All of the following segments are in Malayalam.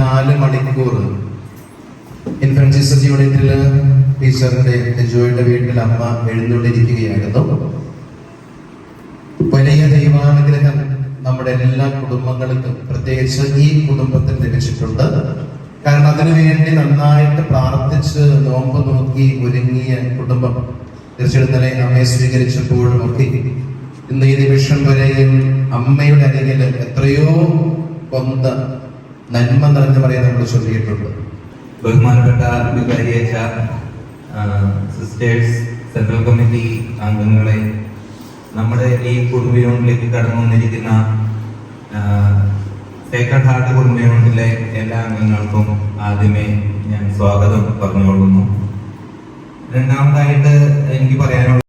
നാല് മണിക്കൂർ. ഇൻഫ്രാൻസിസ് ജീസസ് യൂണിറ്റിൽ ടീച്ചറിന്റെ എൻജോയുടെ വീട്ടിൽ അമ്മ എഴുന്നള്ളിരിക്കുകയായിരുന്നു. വലിയ ദൈവാനുഗ്രഹം നമ്മുടെ എല്ലാ കുടുംബങ്ങൾക്കും പ്രത്യേകിച്ച് ഈ കുടുംബത്തിൽ ലഭിച്ചിട്ടുണ്ട്. കാരണം അതിനുവേണ്ടി നന്നായിട്ട് പ്രാർത്ഥിച്ച് നോമ്പ് നോക്കി ഒരുങ്ങിയ കുടുംബം തീർച്ചയായിട്ടും അമ്മയെ സ്വീകരിച്ചപ്പോഴും ഒക്കെ ഇന്ന് ഈ നിമിഷം വരെയും അമ്മയുടെ അരികിൽ എത്രയോ കൊന്ത നന്മ നിറഞ്ഞു പറയാൻ നമ്മൾ ചൊല്ലിയിട്ടുണ്ട്. ബഹുമാനപ്പെട്ട വികാരിയച്ച സിസ്റ്റേഴ്സ് സെൻട്രൽ കമ്മിറ്റി അംഗങ്ങളെ നമ്മുടെ ഈ കുടുംബ യൂണിറ്റിലേക്ക് കടന്നു വന്നിരിക്കുന്ന സേക്രഡ് ഹാർട്ട് കുടുംബ യൂണിറ്റിലെ എല്ലാ അംഗങ്ങൾക്കും ആദ്യമേ ഞാൻ സ്വാഗതം പറഞ്ഞുകൊള്ളുന്നു. രണ്ടാമതായിട്ട് എനിക്ക് പറയാനുള്ള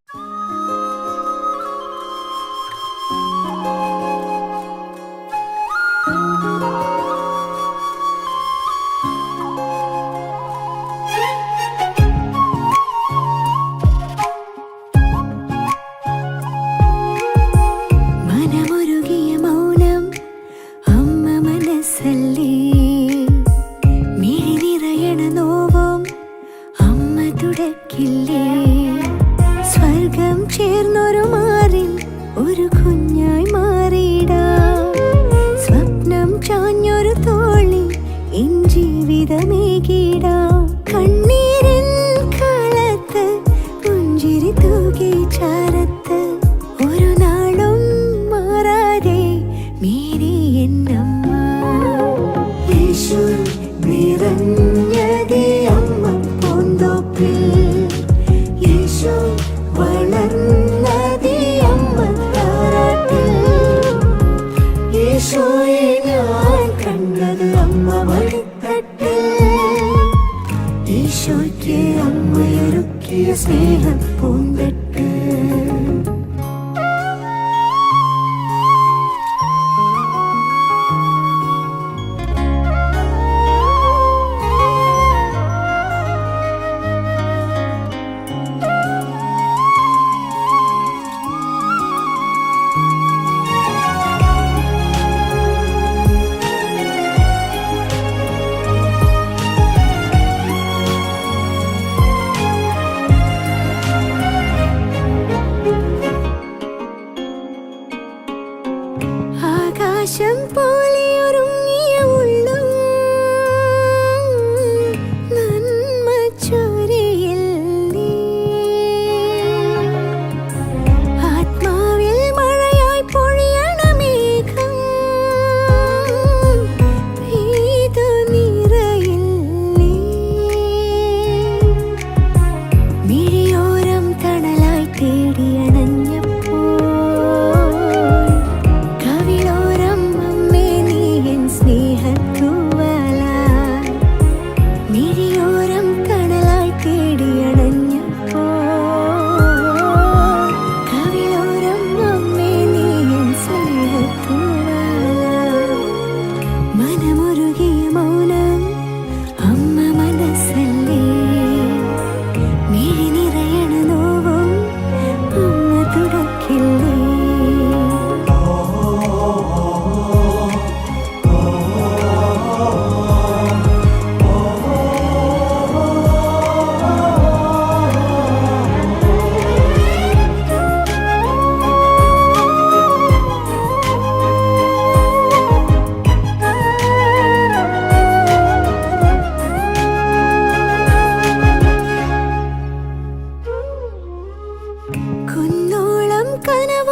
ഒരു കുഞ്ഞായി മാറിയിടാം. സ്വപ്നം ചാഞ്ഞൊരു തോളി എൻ ജീവിതമേകിടാം. കണ്ണീരൻ കാലത്ത് പുഞ്ചിരി തൂകി ചാരത്ത് ഒരു നാളും മാറാതെ മേരി എന്നമ്മ യേശു നിറഞ്ഞതേ മടിത്തട്ടിൽ ഈശോയ്ക്ക് അമ്മയൊരുക്കിയ സ്നേഹം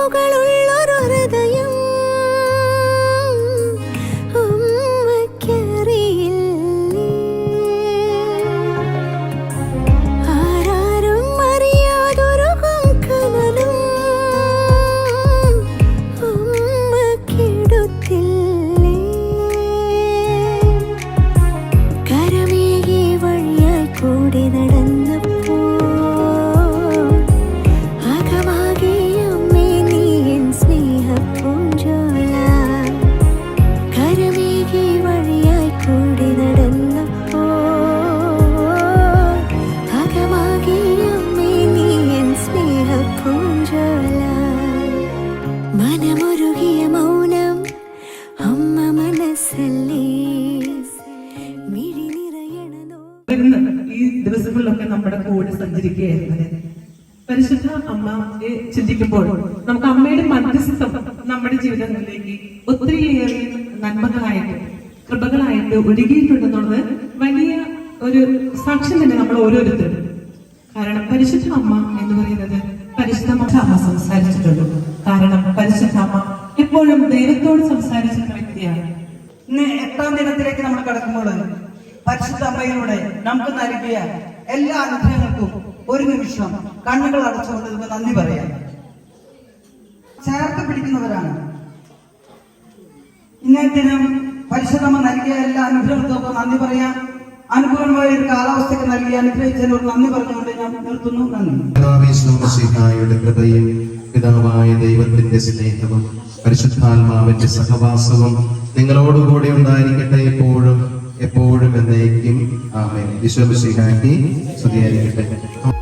കണ്ണുകളുടെ ഉരുകിയ മൗനം അമ്മ മനസ്സല്ലേ? മിഴി നിറയണതോ? ഈ ദിവസങ്ങളിലൊക്കെ നമ്മുടെ കൂടെ സഞ്ചരിക്കുകയായിരുന്നു പരിശുദ്ധ അമ്മയെ ചിന്തിക്കുമ്പോൾ നമുക്ക് അമ്മയുടെ മധ്യസ്ഥം നമ്മുടെ ജീവിതങ്ങളിലേക്ക് ഒത്തിരിയേറെ നന്മകളായിട്ട് കൃപകളായിട്ട് ഒഴുകിയിട്ടുണ്ടെന്നുള്ളത് വലിയ ഒരു സാക്ഷ്യം തന്നെ നമ്മൾ ഓരോരുത്തരും. കാരണം പരിശുദ്ധ അമ്മ എന്ന് പറയുന്നത് പരിശുദ്ധ അമ്മ സംസാരിച്ചിട്ടുള്ളൂ കാരണം പരിശുദ്ധ അമ്മ എട്ടാം ദിനത്തിലേക്ക് നമ്മൾ കടക്കുമ്പോൾ പരിശുദ്ധ നമുക്ക് നൽകിയ എല്ലാ അനുഗ്രഹങ്ങൾക്കും ഒരു നിമിഷം കണ്ണുകൾ അടച്ചുകൊണ്ട് നമുക്ക് നന്ദി പറയാം. ചേർത്ത് പിടിക്കുന്നവരാണ്. ഇന്നേ ദിനം പരിശുദ്ധമ്മ നൽകിയ എല്ലാ അനുഗ്രഹങ്ങൾക്കും നന്ദി പറയാം. അനുകൂലമായ ഒരു കാലാവസ്ഥയ്ക്ക് നൽകി അനുഗ്രഹിച്ചതിനോട് നന്ദി പറഞ്ഞുകൊണ്ട് ഞാൻ നിർത്തുന്നു. നന്ദി. പിതാവായ ദൈവത്തിന്റെ സ്നേഹവും പരിശുദ്ധാത്മാവിന്റെ സഹവാസവും നിങ്ങളോടുകൂടി ഉണ്ടായിരിക്കട്ടെ എപ്പോഴും എപ്പോഴും എന്നേക്കും. ആമേ വിശ്വസിഹാക്കി സ്തുതിയായിരിക്കട്ടെ.